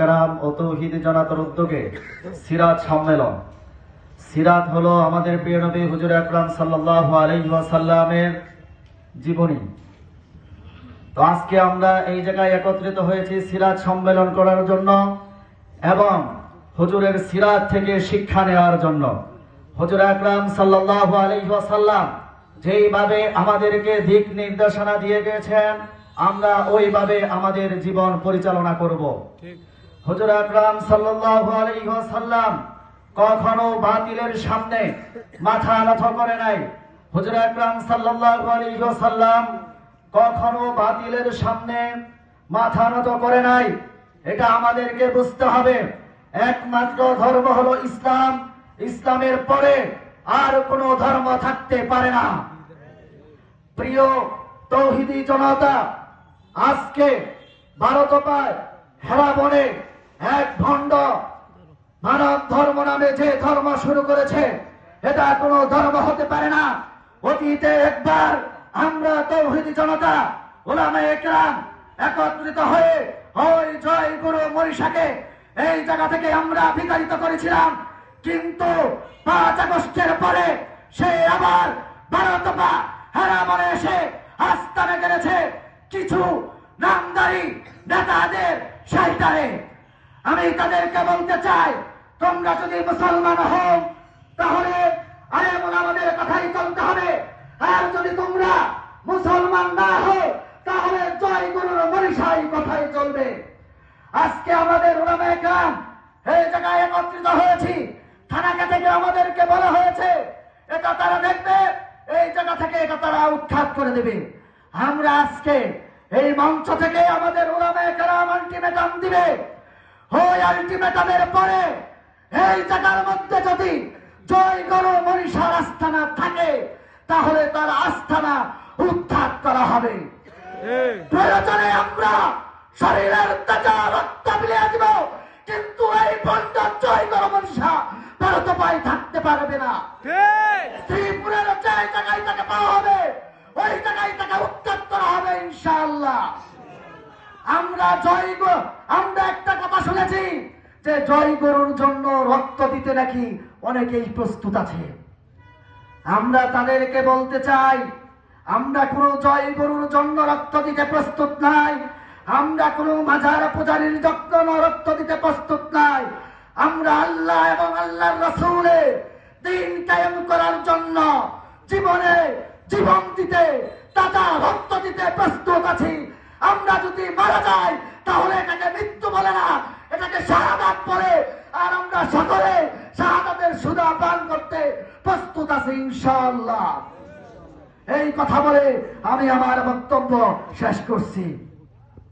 কেরাম ও তৌহিদ জনাতর উদ্যোগে সিরাত সম্মেলন। সিরাত হলো আমাদের প্রিয় হুজুর আকরাম সাল্লাল্লাহু আলাইহি জীবনী। তো আজকে আমরা এই জায়গায় একত্রিত হয়েছি সিরাত সম্মেলন করার জন্য এবং হুজুরের সিরাত থেকে শিক্ষা নেওয়ার জন্য। হুজুর আকরাম সাল্লাল্লাহু আলাইহি ওয়াসাল্লাম যেইভাবে আমাদেরকে দিক নির্দেশনা দিয়ে গেছেন, আমরা ওইভাবে আমাদের জীবন পরিচালনা করব। হুজুর আকরাম ওয়াসাল্লাম কখনো বাতিলের সামনে মাথা নত করে নাই। হুজুর আকরাম ওয়াসাল্লাম কখনো বাতিলের সামনে মাথা নত করে নাই। এটা আমাদেরকে বুঝতে হবে। একমাত্র ধর্ম হলো ইসলাম। ইসলামের পরে আর কোনো ধর্ম থাকতে পারে না। প্রিয় তৌহিদি জনতা, আজকে ভারত পায় হেরা বনে এক ভণ্ড মানব ধর্ম নামে যে ধর্ম শুরু করেছে, এটা কোনো ধর্ম হতে পারে না। অতীতে একবার আমরা তৌহিদি জনতা একরাম একত্রিত হয়ে, ওই জয় গুরু মরিষাকে এই জায়গা থেকে আমরা বিতাড়িত করেছিলাম। কিন্তু পাঁচ আগস্টের পরে সে আবার ভারত পা হেরা মনে এসে আস্তানে গেড়েছে কিছু নামদারি নেতাদের সাইটারে আমি তাদেরকে বলতে চাই, তোমরা যদি মুসলমান হও, তাহলে আরে আমাদের কথাই চলতে হবে। আর যদি তোমরা মুসলমান না হও, তাহলে জয় গুরুর মনীষাই কথাই চলবে। আজকে আমাদের ওলামায়ে গ্রাম এই জায়গায় একত্রিত হয়েছি। থানাকে থেকে আমাদেরকে বলা হয়েছে, এটা তারা দেখবে, এই জায়গা থেকে এটা তারা উৎখাত করে দেবে। আমরা আজকে এই মঞ্চ থেকে আমাদের ওলামায়ে গ্রাম আলটিমেটাম দিবে। ওই আলটিমেটামের পরে এই জায়গার মধ্যে যদি জয় গরু মনীষার আস্থানা থাকে তাহলে তার আস্থানা উদ্ধার করা হবে। প্রয়োজনে আমরা শরীরের তাজা রক্ত বিলিয়ে দিব কিন্তু এই বন্ধন জয় গরু মনীষা পাই থাকতে পারবে না। শ্রীপুরের যে জায়গায় তাকে পাওয়া হবে ওই জায়গায় তাকে উত্তর করা হবে ইনশাআল্লাহ। আমরা জয় আমরা শুনেছি যে জয় গরুর জন্য রক্ত দিতে নাকি অনেকেই প্রস্তুত আছে। আমরা তাদেরকে বলতে চাই, আমরা কোন জয় গরুর জন্য রক্ত দিতে প্রস্তুত নাই, আমরা কোন মাজার পূজারীর জন্য রক্ত দিতে প্রস্তুত নাই, আমরা আল্লাহ এবং আল্লাহর রসুলের দিন কায়েম করার জন্য জীবনে জীবন দিতে, তাজা রক্ত দিতে প্রস্তুত আছি। আমরা যদি মারা যাই তাহলে এটাকে মৃত্যু বলে না এটাকে বলে আর আমরা সকলে শাহাদাতের সুদা পান করতে প্রস্তুত আছি ইনশাআল্লাহ। এই কথা বলে আমি আমার বক্তব্য শেষ করছি।